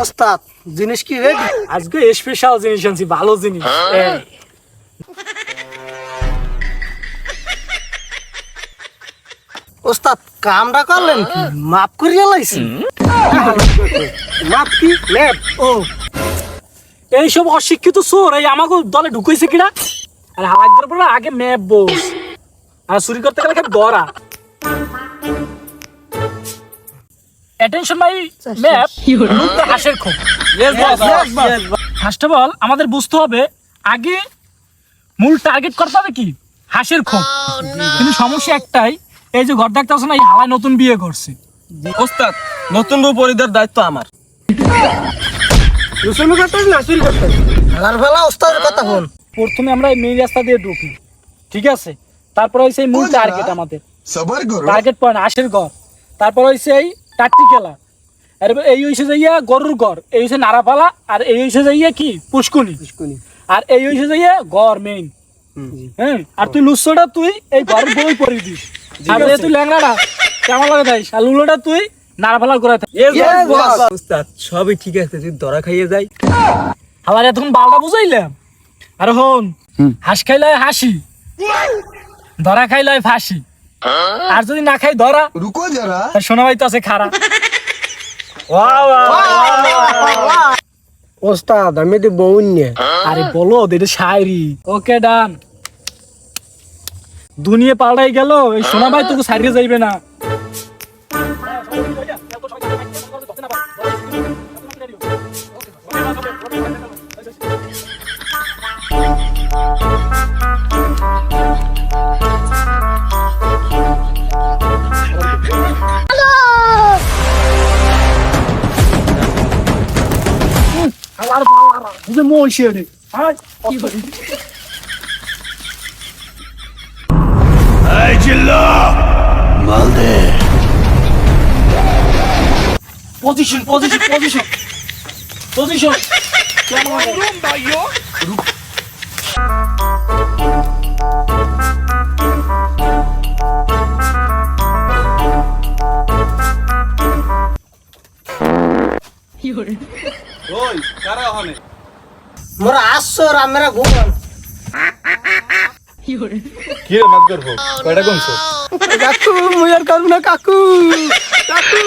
ওস্তাদ জিনিস কি রেডি আজকে স্পেশাল জিনিস আনছি ভালো জিনিস। এই, ওস্তাদ কামটা করলেন কি? করিয়া লাইছি মাপ কি? ও। এইসব অশিক্ষিত চোর এই আমাকে দলে ঢুকাইছে কিনা? আর করে পরে আগে ম্যাপ বস। আর চুরি করতে গেলে দরা অ্যাটেনশন মাই ম্যাপ হাসের খুব ফার্স্ট অফ অল আমাদের বুঝতে হবে আগে মূল টার্গেট করতে হবে কি? হাসের খুব কিন্তু সমস্যা একটাই এই যে ঘর দেখতে না এই হাওয়ায় নতুন বিয়ে করছে। ওস্তাদ নতুন বউ পরিদার দায়িত্ব আমার। প্রথমে আমরা মেইন রাস্তা দিয়ে ঢুকি ঠিক আছে? তারপর হইছে মূল টার্গেট আমাদের। টার্গেট পয়েন্ট আশের ঘর তারপর হয়েছে এই টাট্টি খেলা। এরপর এই হয়েছে যাইয়া গরুর ঘর এই হয়েছে নারাপালা আর এই হয়েছে যাইয়া কি? পুষ্কুনি। পুষ্কুনি। আর এই হয়েছে যাইয়া ঘর মেইন হ্যাঁ? আর তুই লুসোটা তুই এই ঘর বই পরে দিস। আর তুই ল্যাংড়াটা কেমন লাগে তাই আর লুলোটা তুই নারাপালা করে থাক। সবই ঠিক আছে তুই ধরা খাইয়ে যাই। আমার এতক্ষণ বালটা বুঝাইলাম। আর হন হাঁস খাইলে হাসি। ধরা খাইলে ফাঁসি হ্যাঁ? আর যদি না খাই ধরা। রুকো যারা। শোনা ভাই তো আছে খারা ওস্তাদ আমি তো নিয়ে হ্যাঁ? আরে বলো এটা শায়রি। ওকে ডান। দুনিয়া পাল্টাই গেল এই সোনা ভাই হ্যাঁ? তোকে সারিয়ে যাইবে না। আবার বাবা বুঝে মোল শেড়ে আয়। কি করি পজিশন পজিশন পজিশন পজিশন ওই কারা ওখানে। মোরা আসছো আমরা ঘুমান কি রে মাত করব কয়টা কমছো কাকু মুই আর করব না কাকু কাকু